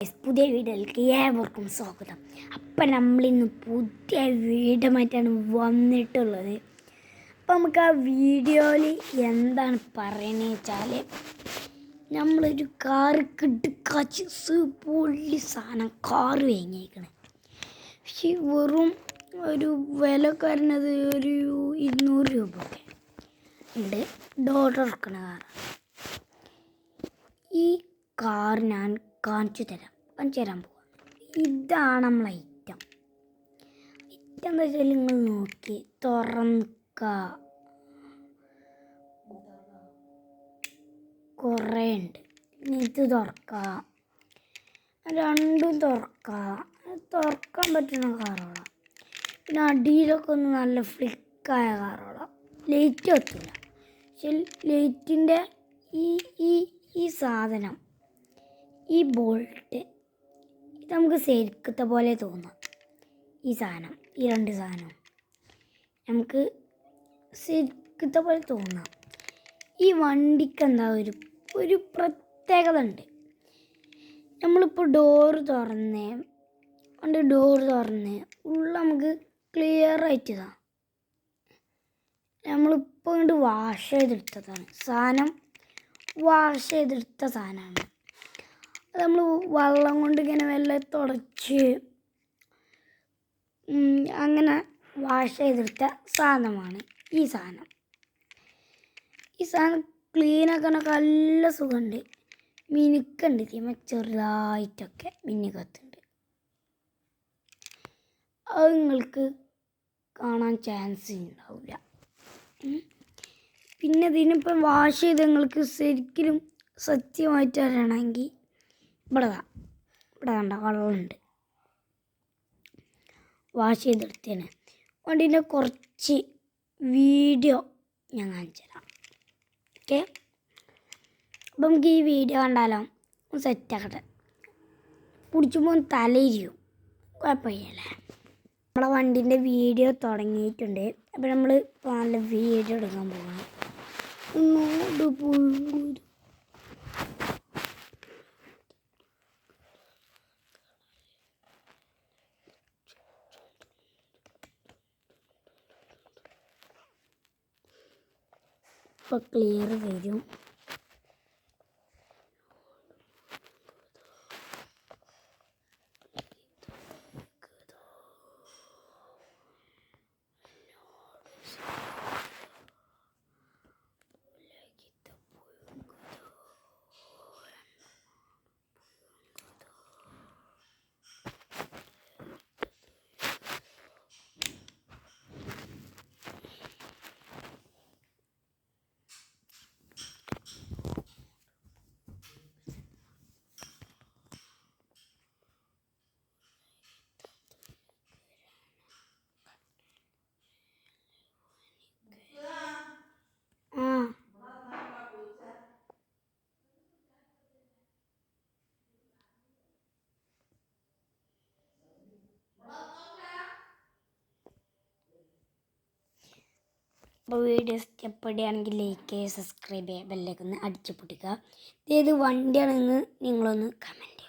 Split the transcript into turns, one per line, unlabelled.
പുതിയ വീഡിയോയിലേക്ക് ഏവർക്കും സ്വാഗതം. അപ്പം നമ്മളിന്ന് പുതിയ വീടുമായിട്ടാണ് വന്നിട്ടുള്ളത്. അപ്പം നമുക്ക് ആ വീഡിയോയിൽ എന്താണ് പറയണത് വെച്ചാൽ നമ്മളൊരു കാറ് കിട്ടുക്കാച്ച് പൊള്ളി സാധനം കാറ് വാങ്ങിയേക്കണേ. പക്ഷെ വെറും ഒരു വില കരണത് ഒരു ഇരുന്നൂറ് രൂപ ഒക്കെ ഉണ്ട്. ഡോളർ ഇറക്കണ കാറാണ്. ഈ കാർ ഞാൻ കാണിച്ചു തരാം. കാണിച്ചു തരാൻ പോവാം. ഇതാണ് നമ്മളെ ഐറ്റം ഐറ്റം എന്താ വെച്ചാൽ നിങ്ങൾ നോക്കി തുറക്ക കുറേ ഉണ്ട്. ഇത് തുറക്കാം. രണ്ടും തുറക്കാം. തുറക്കാൻ പറ്റുന്ന കാറുകള പിന്നെ അടിയിലൊക്കെ ഒന്ന് നല്ല ഫ്ലിക്കായ കാറുകള ലൈറ്റ് കത്തില്ല പക്ഷെ ലൈറ്റിന്റെ ഈ ഈ ഈ സാധനം ഈ ബോൾട്ട് ഇത് നമുക്ക് ശരിക്കത്തെ പോലെ തോന്നാം. ഈ സാധനം ഈ രണ്ട് സാധനം നമുക്ക് ശരിക്കത്തെ പോലെ തോന്നാം. ഈ വണ്ടിക്ക് എന്താ ഒരു ഒരു പ്രത്യേകത ഉണ്ട്. നമ്മളിപ്പോൾ ഡോറ് തുറന്ന് പണ്ട് ഡോറ് തുറന്ന് ഉള്ള നമുക്ക് ക്ലിയർ ആയിട്ട് ഇതാ നമ്മളിപ്പോൾ ഇങ്ങോട്ട് വാഷ് ചെയ്തെടുത്തതാണ്. സാധനം വാഷ് ചെയ്തെടുത്ത സാധനമാണ്. അത് നമ്മൾ വെള്ളം കൊണ്ട് ഇങ്ങനെ വെള്ളം തുടച്ച് അങ്ങനെ വാഷ് ചെയ്തെടുത്ത സാധനമാണ് ഈ സാധനം. ഈ സാധനം ക്ലീൻ ആക്കാനൊക്കെ നല്ല സുഖമുണ്ട് മിനുക്കുണ്ട് തീമ ചെറുതായിട്ടൊക്കെ മിന്നുകത്തുണ്ട് അത് നിങ്ങൾക്ക് കാണാൻ ചാൻസ് ഉണ്ടാവില്ല. പിന്നെ ഇതിനിപ്പം വാഷ് ചെയ്ത് നിങ്ങൾക്ക് ശരിക്കും സത്യമായിട്ട് അറിയണമെങ്കിൽ ഇവിടെ ഇവിടെ കണ്ട വെള്ളമുണ്ട് വാഷ് ചെയ്തെടുത്തേന്. വണ്ടീന്റെ കുറച്ച് വീഡിയോ ഞാൻ കാണിച്ചു തരാം. ഓക്കെ? അപ്പം നമുക്ക് ഈ വീഡിയോ കണ്ടാലോ? സെറ്റാക്കട്ടെ പിടിച്ചുമ്പോൾ തലയിരിക്കും കുഴപ്പമില്ലല്ലേ? നമ്മളെ വണ്ടീന്റെ വീഡിയോ തുടങ്ങിയിട്ടുണ്ട്. അപ്പം നമ്മൾ നല്ല വീഡിയോ എടുക്കാൻ പോകണം ഇങ്ങോട്ട് പോയി Farklı yere veriyorum. അപ്പോൾ വീഡിയോ ഇഷ്ടപ്പെടുകയാണെങ്കിൽ ലൈക്ക് ചെയ്യുക സബ്സ്ക്രൈബ് ചെയ്യുക ബെല്ലേക്ക് ഒന്ന് അടിച്ചു പൊട്ടിക്കുക. ഇത് വണ്ടിയാണെന്ന് നിങ്ങളൊന്ന് കമന്റ്